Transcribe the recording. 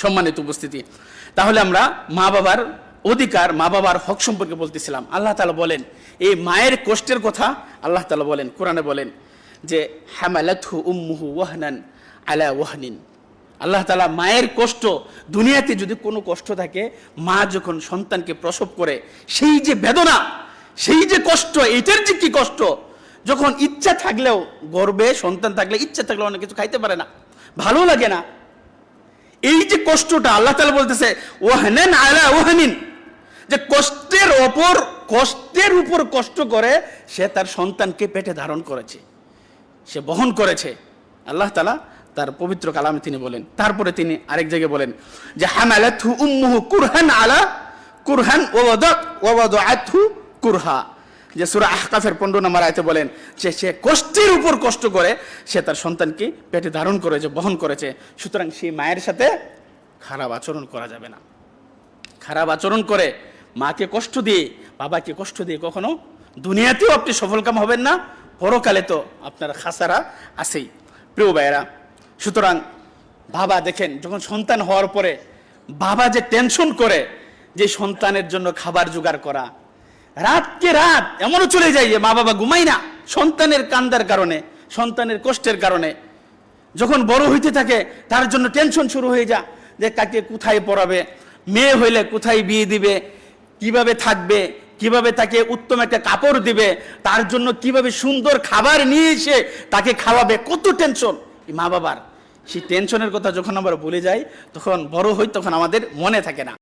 সম্মানিত উপস্থিতি। তাহলে আমরা মা বাবার অধিকার, মা বাবার হক সম্পর্কে বলতেছিলাম। আল্লাহ তালা বলেন, এই মায়ের কষ্টের কথা আল্লাহ তালা বলেন, কোরআনে বলেন যে হ্যামালাথু উম্মুহু ওয়াহনান আলা ওয়াহনিন। আল্লাহ তালা মায়ের কষ্ট, দুনিয়াতে যদি কোনো কষ্ট থাকে, মা যখন সন্তানকে প্রসব করে, সেই যে বেদনা, সেই যে কষ্ট এইটার যে কি কষ্ট? যখন ইচ্ছা থাকলেও গর্বে সন্তান থাকলে ইচ্ছা থাকলেও অনেক কিছু খাইতে পারে না, ভালো লাগে না। এই যে কষ্টটা আল্লাহ তালা বলতেছে ওহানেন আলা ওহানিন যে কষ্টের ওপর, কষ্টের উপর কষ্ট করে সে তার সন্তানকে পেটে ধারণ করেছে। সে বহন করেছে। আল্লাহ তালা তার পবিত্র কালামে তিনি বলেন। তারপরে তিনি আরেক জায়গায় বলেন যে হামালাথু উম্মুহু কুরহান আলা কুরহান ওয়াদাত ওয়াদাআতহু কুরহা। যে সূরা আহকাফের 15 নম্বর আয়তে বলেন, যে সে কষ্টের উপর কষ্ট করে, সে তার সন্তানকে পেটে ধারণ করেছে, বহন করেছে। সুতরাং সেই মায়ের সাথে খারাপ আচরণ করা যাবে না। খারাপ আচরণ করে মাকে কষ্ট দিয়ে, বাবাকে কষ্ট দিয়ে কখনো দুনিয়াতেও আপনি সফলকাম হবেন না, পরকালে তো আপনার খাসারা আছেই। প্রিয় ভাইয়েরা, সুতরাং বাবা দেখেন, যখন সন্তান হওয়ার পরে বাবা যে টেনশন করে, যে সন্তানের জন্য খাবার জোগাড় করা রাতকে রাত এমনও চলে যায় যে মা বাবা ঘুমাই না, সন্তানের কান্দার কারণে, সন্তানের কষ্টের কারণে। যখন বড় হইতে থাকে, তার জন্য টেনশন শুরু হয়ে যা যে কাকে কোথায় পড়াবে, মেয়ে হইলে কোথায় বিয়ে দিবে, কীভাবে থাকবে, কীভাবে তাকে উত্তম একটা কাপড় দিবে, তার জন্য কীভাবে সুন্দর খাবার নিয়ে এসে তাকে খাওয়াবে, কত টেনশন মা বাবার সেই টেনশনের কথা যখন আমরা ভুলে যাই, তখন বড় হই, তখন আমাদের মনে থাকে না।